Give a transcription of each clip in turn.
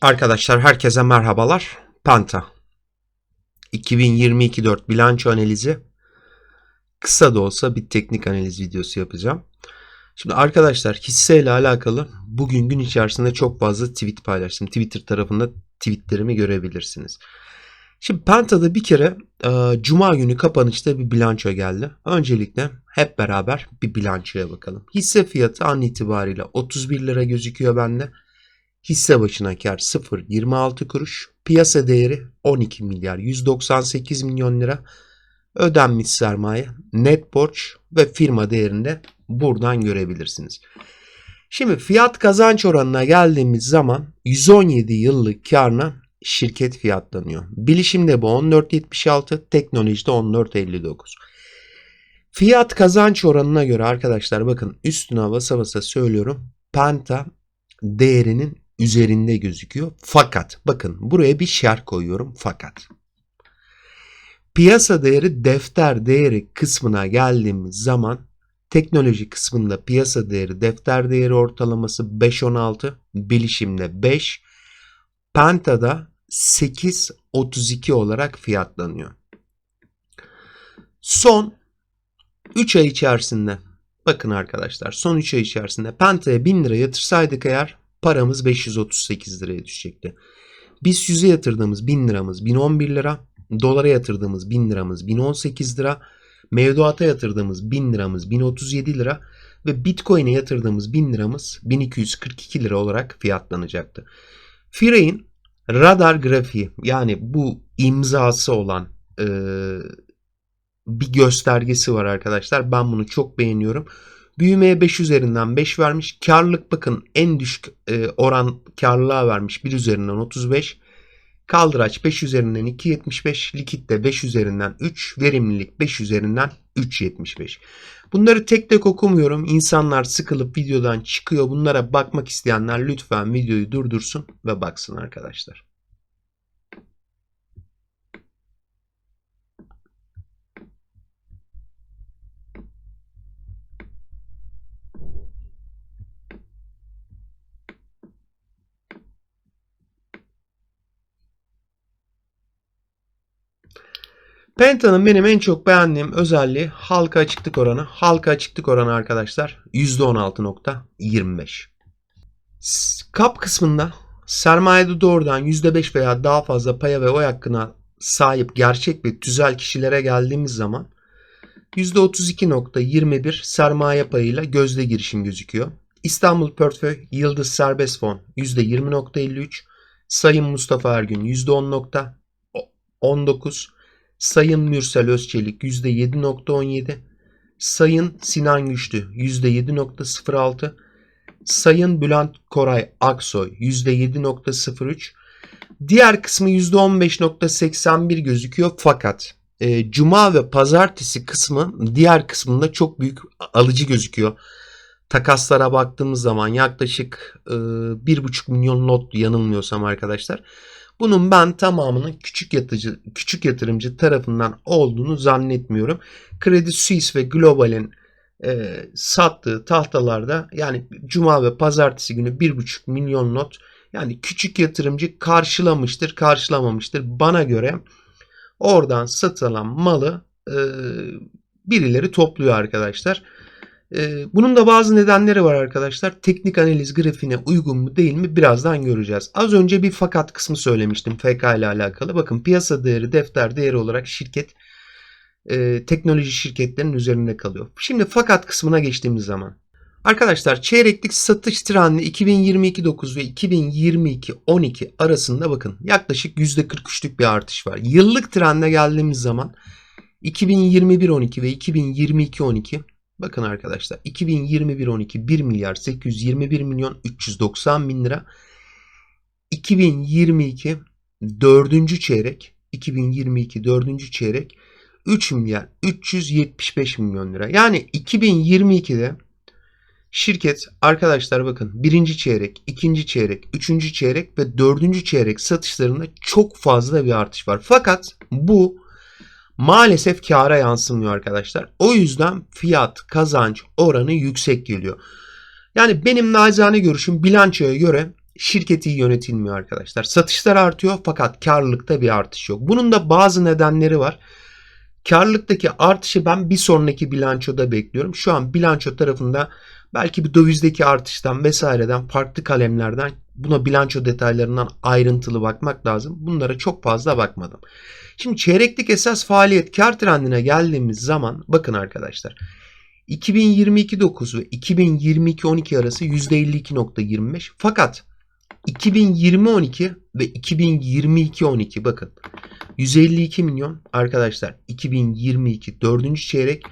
Arkadaşlar herkese merhabalar. Penta. 2022 4 bilanço analizi. Kısa da olsa bir teknik analiz videosu yapacağım. Şimdi arkadaşlar hisseyle alakalı bugün gün içerisinde çok fazla tweet paylaştım. Twitter tarafında tweetlerimi görebilirsiniz. Şimdi Penta'da bir kere e, Cuma günü kapanışta bir bilanço geldi. Öncelikle hep beraber bir bilançoya bakalım. Hisse fiyatı an itibariyle 31 lira gözüküyor bende. Hisse başına kar 0.26 kuruş. Piyasa değeri 12 milyar 198 milyon lira. Ödenmiş sermaye, net borç ve firma değerinde buradan görebilirsiniz. Şimdi fiyat kazanç oranına geldiğimiz zaman 117 yıllık karına şirket fiyatlanıyor. Bilişimde bu 14.76, teknolojide 14.59. Fiyat kazanç oranına göre arkadaşlar bakın üstüne basa basa söylüyorum. Penta değerinin üzerinde gözüküyor. Fakat bakın buraya bir şer koyuyorum fakat. Piyasa değeri defter değeri kısmına geldiğimiz zaman teknoloji kısmında piyasa değeri defter değeri ortalaması 5.16, bilişimde 5, Penta'da 8.32 olarak fiyatlanıyor. Son 3 ay içerisinde bakın arkadaşlar son 3 ay içerisinde Penta'ya 1000 lira yatırsaydık eğer paramız 538 liraya düşecekti. Biz 100'e yatırdığımız 1000 liramız 1011 lira, dolara yatırdığımız 1000 liramız 1018 lira, mevduata yatırdığımız 1000 liramız 1037 lira ve Bitcoin'e yatırdığımız 1000 liramız 1242 lira olarak fiyatlanacaktı. Firay'in radar grafiği yani bu imzası olan e, bir göstergesi var arkadaşlar. Ben bunu çok beğeniyorum. Büyümeye 5 üzerinden 5 vermiş. Karlılık bakın en düşük e, oran karlılığa vermiş 1 üzerinden 35. Kaldıraç 5 üzerinden 2.75. Likit de 5 üzerinden 3. Verimlilik 5 üzerinden 3.75. Bunları tek tek okumuyorum. İnsanlar sıkılıp videodan çıkıyor. Bunlara bakmak isteyenler lütfen videoyu durdursun ve baksın arkadaşlar. Penta'nın benim en çok beğendiğim özelliği halka açıklık oranı. Halka açıklık oranı arkadaşlar %16.25. S- Kap kısmında sermayede doğrudan %5 veya daha fazla paya ve oy hakkına sahip gerçek ve tüzel kişilere geldiğimiz zaman %32.21 sermaye payıyla gözde girişim gözüküyor. İstanbul Portföy Yıldız Serbest Fon %20.53, Sayın Mustafa Ergün %10.19, Sayın Mürsel Özçelik %7.17, Sayın Sinan Güçlü %7.06, Sayın Bülent Koray Aksoy %7.03, diğer kısmı %15.81 gözüküyor fakat e, Cuma ve Pazartesi kısmı diğer kısmında çok büyük alıcı gözüküyor. Takaslara baktığımız zaman yaklaşık e, 1,5 milyon lot yanılmıyorsam arkadaşlar. Bunun ben tamamının küçük yatırıcı, küçük yatırımcı tarafından olduğunu zannetmiyorum. Kredi Suisse ve Global'in e, sattığı tahtalarda yani Cuma ve Pazartesi günü 1,5 milyon not yani küçük yatırımcı karşılamıştır, karşılamamıştır. Bana göre oradan satılan malı e, birileri topluyor arkadaşlar. Ee, bunun da bazı nedenleri var arkadaşlar. Teknik analiz grafiğine uygun mu değil mi birazdan göreceğiz. Az önce bir fakat kısmı söylemiştim FK ile alakalı. Bakın piyasa değeri, defter değeri olarak şirket e, teknoloji şirketlerinin üzerinde kalıyor. Şimdi fakat kısmına geçtiğimiz zaman. Arkadaşlar çeyreklik satış trendi 2022-9 ve 2022-12 arasında bakın yaklaşık %43'lük bir artış var. Yıllık trende geldiğimiz zaman 2021-12 ve 2022-12 Bakın arkadaşlar 2021-12 1 milyar 821 milyon 390 bin lira. 2022 dördüncü çeyrek 2022 dördüncü çeyrek 3 milyar 375 milyon lira. Yani 2022'de şirket arkadaşlar bakın birinci çeyrek, ikinci çeyrek, üçüncü çeyrek ve dördüncü çeyrek satışlarında çok fazla bir artış var. Fakat bu maalesef kâra yansımıyor arkadaşlar. O yüzden fiyat kazanç oranı yüksek geliyor. Yani benim nacizane görüşüm bilançoya göre şirketi yönetilmiyor arkadaşlar. Satışlar artıyor fakat karlılıkta bir artış yok. Bunun da bazı nedenleri var. Karlılıktaki artışı ben bir sonraki bilançoda bekliyorum. Şu an bilanço tarafında belki bir dövizdeki artıştan vesaireden farklı kalemlerden buna bilanço detaylarından ayrıntılı bakmak lazım. Bunlara çok fazla bakmadım. Şimdi çeyreklik esas faaliyet kar trendine geldiğimiz zaman bakın arkadaşlar. 2022 9 ve 2022 12 arası %52.25 fakat 2020 12 ve 2022 12 bakın 152 milyon arkadaşlar 2022 4. çeyrek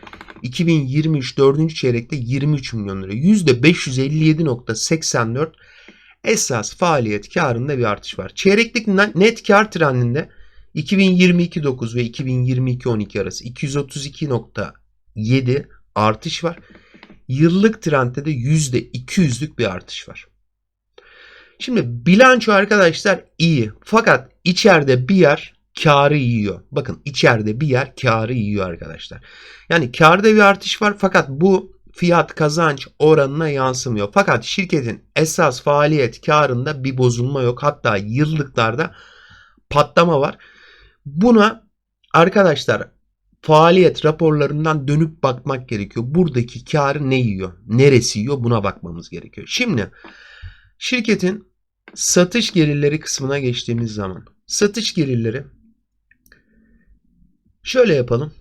2023 4. çeyrekte 23 milyon lira %557.84 esas faaliyet karında bir artış var. Çeyreklik net kar trendinde 2022 9 ve 2022 12 arası 232.7 artış var. Yıllık trendde de %200'lük bir artış var. Şimdi bilanço arkadaşlar iyi. Fakat içeride bir yer karı yiyor. Bakın içeride bir yer karı yiyor arkadaşlar. Yani karda bir artış var fakat bu fiyat kazanç oranına yansımıyor. Fakat şirketin esas faaliyet karında bir bozulma yok. Hatta yıllıklarda patlama var. Buna arkadaşlar faaliyet raporlarından dönüp bakmak gerekiyor. Buradaki karı ne yiyor? Neresi yiyor? Buna bakmamız gerekiyor. Şimdi şirketin satış gelirleri kısmına geçtiğimiz zaman satış gelirleri şöyle yapalım.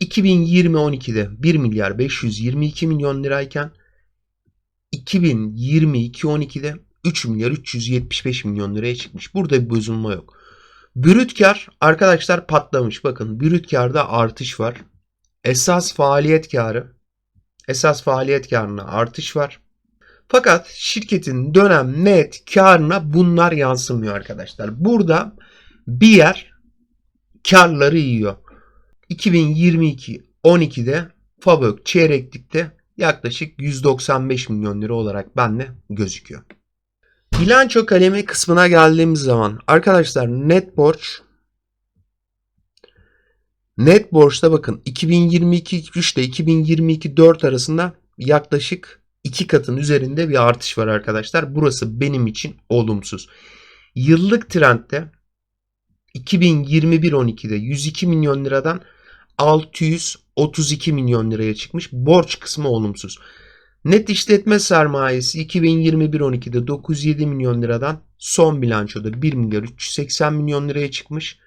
2020-12'de 1 milyar 522 milyon lirayken 2022-12'de 3 milyar 375 milyon liraya çıkmış. Burada bir bozulma yok. Brüt kar arkadaşlar patlamış. Bakın brüt karda artış var. Esas faaliyet karı esas faaliyet karına artış var. Fakat şirketin dönem net karına bunlar yansımıyor arkadaşlar. Burada bir yer karları yiyor. 2022 12'de Fabök çeyreklikte yaklaşık 195 milyon lira olarak bende gözüküyor. Bilanço kalemi kısmına geldiğimiz zaman arkadaşlar net borç net borçta bakın 2022 3 ile 2022 4 arasında yaklaşık 2 katın üzerinde bir artış var arkadaşlar. Burası benim için olumsuz. Yıllık trendde 2021-12'de 102 milyon liradan 632 milyon liraya çıkmış. Borç kısmı olumsuz. Net işletme sermayesi 2021-12'de 907 milyon liradan son bilançoda 1 milyar 380 milyon liraya çıkmış.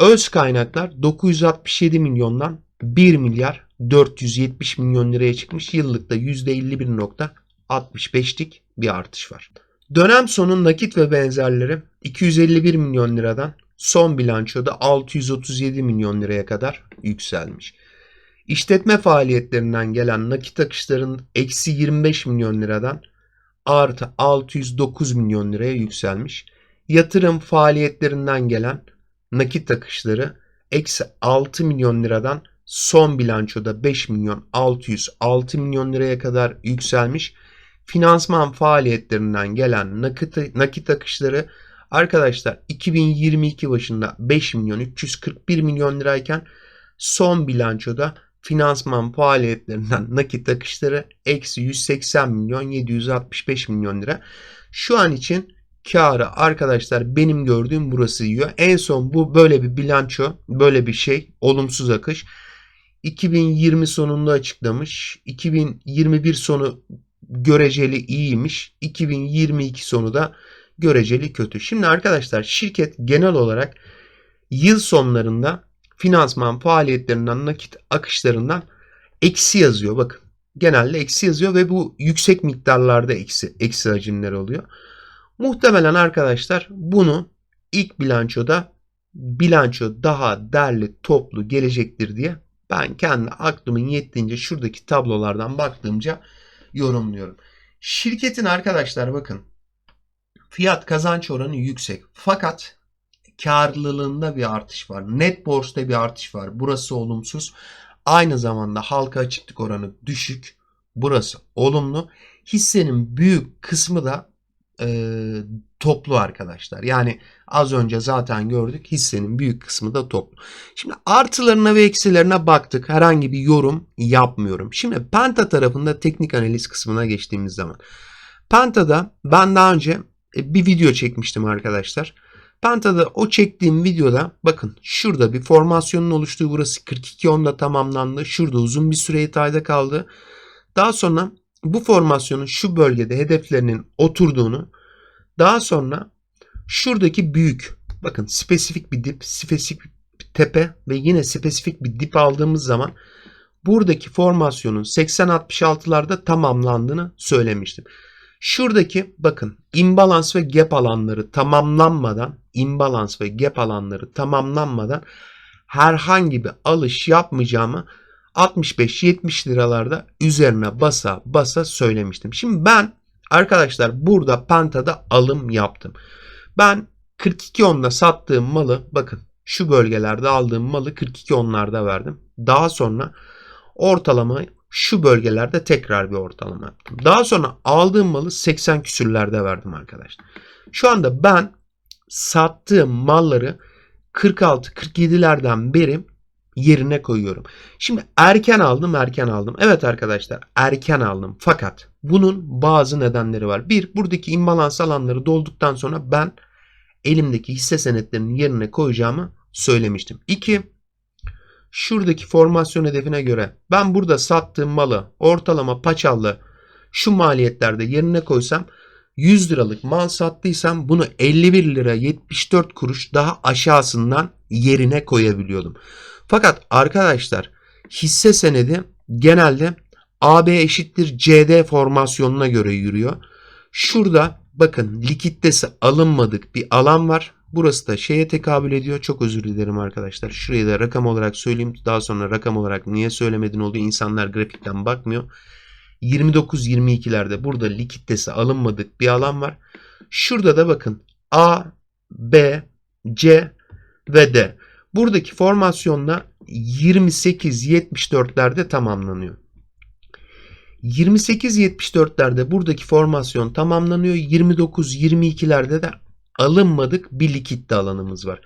Öz kaynaklar 967 milyondan 1 milyar 470 milyon liraya çıkmış. Yıllıkta %51.65'lik bir artış var. Dönem sonu nakit ve benzerleri 251 milyon liradan son bilançoda 637 milyon liraya kadar yükselmiş. İşletme faaliyetlerinden gelen nakit akışların eksi 25 milyon liradan artı 609 milyon liraya yükselmiş. Yatırım faaliyetlerinden gelen nakit akışları eksi 6 milyon liradan son bilançoda 5 milyon 606 milyon liraya kadar yükselmiş. Finansman faaliyetlerinden gelen nakit, nakit akışları arkadaşlar 2022 başında 5 milyon 341 milyon lirayken son bilançoda finansman faaliyetlerinden nakit akışları eksi 180 milyon 765 milyon lira. Şu an için karı arkadaşlar benim gördüğüm burası yiyor. En son bu böyle bir bilanço böyle bir şey olumsuz akış. 2020 sonunda açıklamış. 2021 sonu göreceli iyiymiş. 2022 sonu da göreceli kötü. Şimdi arkadaşlar şirket genel olarak yıl sonlarında finansman faaliyetlerinden nakit akışlarından eksi yazıyor. Bakın genelde eksi yazıyor ve bu yüksek miktarlarda eksi, eksi hacimler oluyor. Muhtemelen arkadaşlar bunu ilk bilançoda bilanço daha derli toplu gelecektir diye ben kendi aklımın yettiğince şuradaki tablolardan baktığımca yorumluyorum. Şirketin arkadaşlar bakın fiyat kazanç oranı yüksek fakat karlılığında bir artış var. Net borçta bir artış var. Burası olumsuz. Aynı zamanda halka açıklık oranı düşük. Burası olumlu. Hissenin büyük kısmı da e, toplu arkadaşlar. Yani az önce zaten gördük hissenin büyük kısmı da toplu. Şimdi artılarına ve eksilerine baktık. Herhangi bir yorum yapmıyorum. Şimdi Penta tarafında teknik analiz kısmına geçtiğimiz zaman. Penta'da ben daha önce e, bir video çekmiştim arkadaşlar. Penta'da o çektiğim videoda bakın şurada bir formasyonun oluştuğu burası 42.10'da tamamlandı. Şurada uzun bir süre itayda kaldı. Daha sonra bu formasyonun şu bölgede hedeflerinin oturduğunu daha sonra şuradaki büyük bakın spesifik bir dip, spesifik bir tepe ve yine spesifik bir dip aldığımız zaman buradaki formasyonun 80-66'larda tamamlandığını söylemiştim. Şuradaki bakın imbalans ve gap alanları tamamlanmadan imbalans ve gap alanları tamamlanmadan herhangi bir alış yapmayacağımı 65-70 liralarda üzerine basa basa söylemiştim. Şimdi ben arkadaşlar burada Penta'da alım yaptım. Ben 42.10'da sattığım malı bakın şu bölgelerde aldığım malı 42.10'larda verdim. Daha sonra ortalama şu bölgelerde tekrar bir ortalama yaptım. Daha sonra aldığım malı 80 küsürlerde verdim arkadaşlar. Şu anda ben sattığım malları 46-47'lerden beri yerine koyuyorum. Şimdi erken aldım erken aldım. Evet arkadaşlar erken aldım. Fakat bunun bazı nedenleri var. Bir buradaki imbalans alanları dolduktan sonra ben elimdeki hisse senetlerinin yerine koyacağımı söylemiştim. İki şuradaki formasyon hedefine göre ben burada sattığım malı ortalama paçallı şu maliyetlerde yerine koysam 100 liralık mal sattıysam bunu 51 lira 74 kuruş daha aşağısından yerine koyabiliyordum. Fakat arkadaşlar hisse senedi genelde AB eşittir CD formasyonuna göre yürüyor. Şurada bakın likittesi alınmadık bir alan var. Burası da şeye tekabül ediyor. Çok özür dilerim arkadaşlar. Şurayı da rakam olarak söyleyeyim. Daha sonra rakam olarak niye söylemedin oluyor. İnsanlar grafikten bakmıyor. 29-22'lerde burada likittesi alınmadık bir alan var. Şurada da bakın A, B, C ve D. Buradaki formasyonla 28-74'lerde tamamlanıyor. 28-74'lerde buradaki formasyon tamamlanıyor. 29-22'lerde de alınmadık bir likitte alanımız var.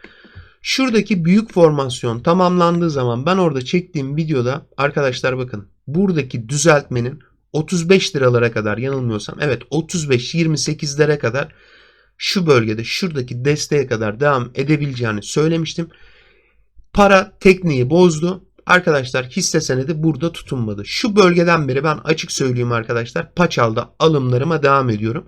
Şuradaki büyük formasyon tamamlandığı zaman ben orada çektiğim videoda arkadaşlar bakın buradaki düzeltmenin 35 liralara kadar yanılmıyorsam evet 35-28'lere kadar şu bölgede şuradaki desteğe kadar devam edebileceğini söylemiştim. Para tekniği bozdu. Arkadaşlar hisse senedi burada tutunmadı. Şu bölgeden beri ben açık söyleyeyim arkadaşlar paçalda alımlarıma devam ediyorum.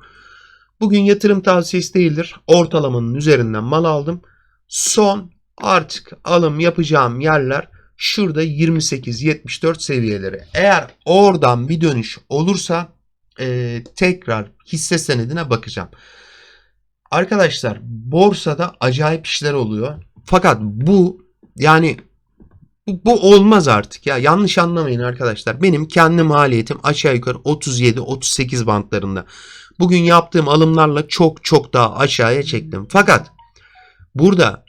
Bugün yatırım tavsiyesi değildir. Ortalamanın üzerinden mal aldım. Son artık alım yapacağım yerler şurada 28-74 seviyeleri. Eğer oradan bir dönüş olursa e, tekrar hisse senedine bakacağım. Arkadaşlar borsada acayip işler oluyor. Fakat bu yani bu, bu olmaz artık ya. Yanlış anlamayın arkadaşlar. Benim kendi maliyetim aşağı yukarı 37-38 bantlarında. Bugün yaptığım alımlarla çok çok daha aşağıya çektim. Fakat burada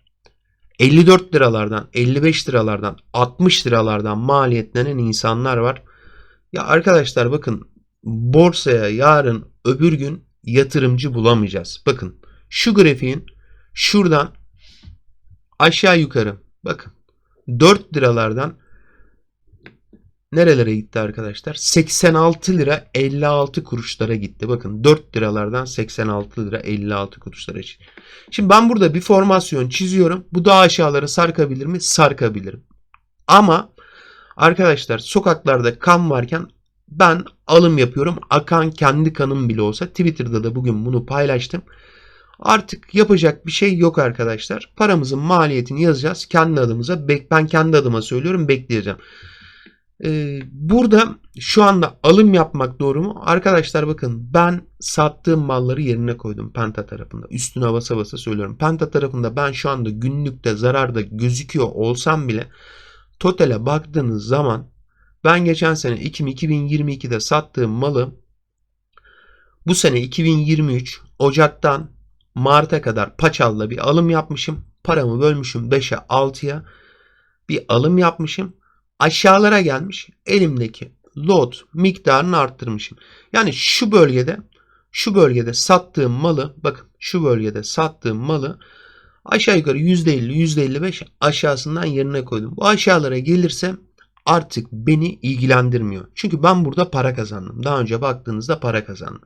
54 liralardan, 55 liralardan, 60 liralardan maliyetlenen insanlar var. Ya arkadaşlar bakın borsaya yarın öbür gün yatırımcı bulamayacağız. Bakın şu grafiğin şuradan aşağı yukarı bakın 4 liralardan nerelere gitti arkadaşlar? 86 lira 56 kuruşlara gitti. Bakın 4 liralardan 86 lira 56 kuruşlara çıktı. Şimdi ben burada bir formasyon çiziyorum. Bu daha aşağılara sarkabilir mi? Sarkabilirim. Ama arkadaşlar sokaklarda kan varken ben alım yapıyorum. Akan kendi kanım bile olsa. Twitter'da da bugün bunu paylaştım. Artık yapacak bir şey yok arkadaşlar. Paramızın maliyetini yazacağız. Kendi adımıza. Ben kendi adıma söylüyorum. Bekleyeceğim. Ee, burada şu anda alım yapmak doğru mu? Arkadaşlar bakın ben sattığım malları yerine koydum Penta tarafında. Üstüne basa basa söylüyorum. Penta tarafında ben şu anda günlükte zararda gözüküyor olsam bile totale baktığınız zaman ben geçen sene Ekim 2022'de sattığım malı bu sene 2023 Ocak'tan Mart'a kadar paçalla bir alım yapmışım. Paramı bölmüşüm 5'e 6'ya. Bir alım yapmışım. Aşağılara gelmiş. Elimdeki lot miktarını arttırmışım. Yani şu bölgede şu bölgede sattığım malı bakın şu bölgede sattığım malı aşağı yukarı %50 %55 aşağısından yerine koydum. Bu aşağılara gelirse artık beni ilgilendirmiyor. Çünkü ben burada para kazandım. Daha önce baktığınızda para kazandım.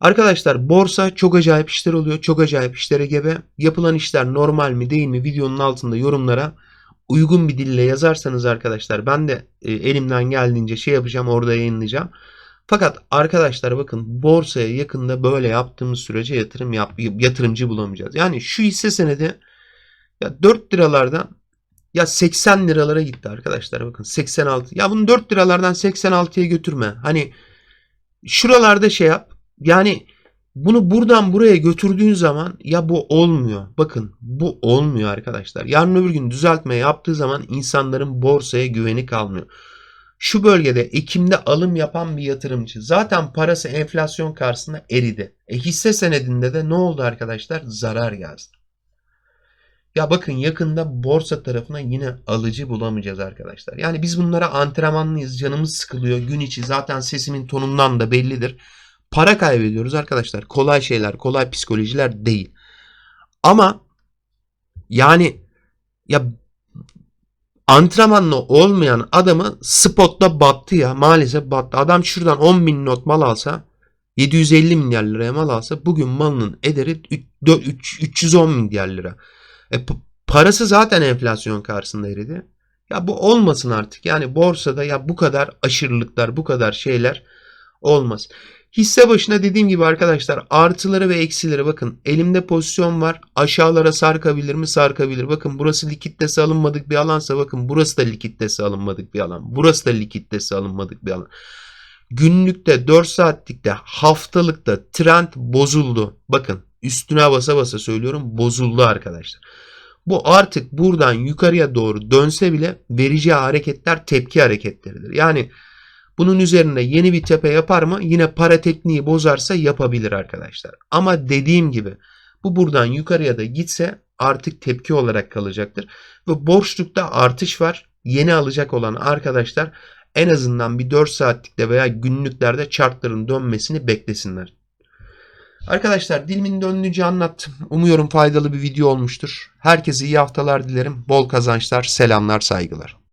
Arkadaşlar borsa çok acayip işler oluyor. Çok acayip işlere gebe. Yapılan işler normal mi değil mi videonun altında yorumlara uygun bir dille yazarsanız arkadaşlar ben de e, elimden geldiğince şey yapacağım orada yayınlayacağım. Fakat arkadaşlar bakın borsaya yakında böyle yaptığımız sürece yatırım yap, yatırımcı bulamayacağız. Yani şu hisse senedi ya 4 liralardan ya 80 liralara gitti arkadaşlar bakın 86. Ya bunu 4 liralardan 86'ya götürme. Hani şuralarda şey yap. Yani bunu buradan buraya götürdüğün zaman ya bu olmuyor. Bakın bu olmuyor arkadaşlar. Yarın öbür gün düzeltme yaptığı zaman insanların borsaya güveni kalmıyor. Şu bölgede Ekim'de alım yapan bir yatırımcı zaten parası enflasyon karşısında eridi. E hisse senedinde de ne oldu arkadaşlar? Zarar geldi. Ya bakın yakında borsa tarafına yine alıcı bulamayacağız arkadaşlar. Yani biz bunlara antrenmanlıyız. Canımız sıkılıyor. Gün içi zaten sesimin tonundan da bellidir. Para kaybediyoruz arkadaşlar. Kolay şeyler, kolay psikolojiler değil. Ama yani ya antrenmanlı olmayan adamı spotta battı ya. Maalesef battı. Adam şuradan 10 bin not mal alsa 750 milyar liraya mal alsa bugün malının ederi 310 milyar lira. E, parası zaten enflasyon karşısında eridi. Ya bu olmasın artık. Yani borsada ya bu kadar aşırılıklar, bu kadar şeyler olmaz. Hisse başına dediğim gibi arkadaşlar artıları ve eksileri bakın. Elimde pozisyon var. Aşağılara sarkabilir mi? Sarkabilir. Bakın burası likiditesi alınmadık bir alansa bakın burası da likiditesi alınmadık bir alan. Burası da likiditesi alınmadık bir alan. Günlükte 4 saatlikte haftalıkta trend bozuldu. Bakın üstüne basa basa söylüyorum bozuldu arkadaşlar. Bu artık buradan yukarıya doğru dönse bile vereceği hareketler tepki hareketleridir. Yani bunun üzerine yeni bir tepe yapar mı? Yine para tekniği bozarsa yapabilir arkadaşlar. Ama dediğim gibi bu buradan yukarıya da gitse artık tepki olarak kalacaktır. Ve borçlukta artış var. Yeni alacak olan arkadaşlar en azından bir 4 saatlikte veya günlüklerde chartların dönmesini beklesinler. Arkadaşlar dilimin döndüğünce anlattım. Umuyorum faydalı bir video olmuştur. Herkese iyi haftalar dilerim. Bol kazançlar, selamlar, saygılar.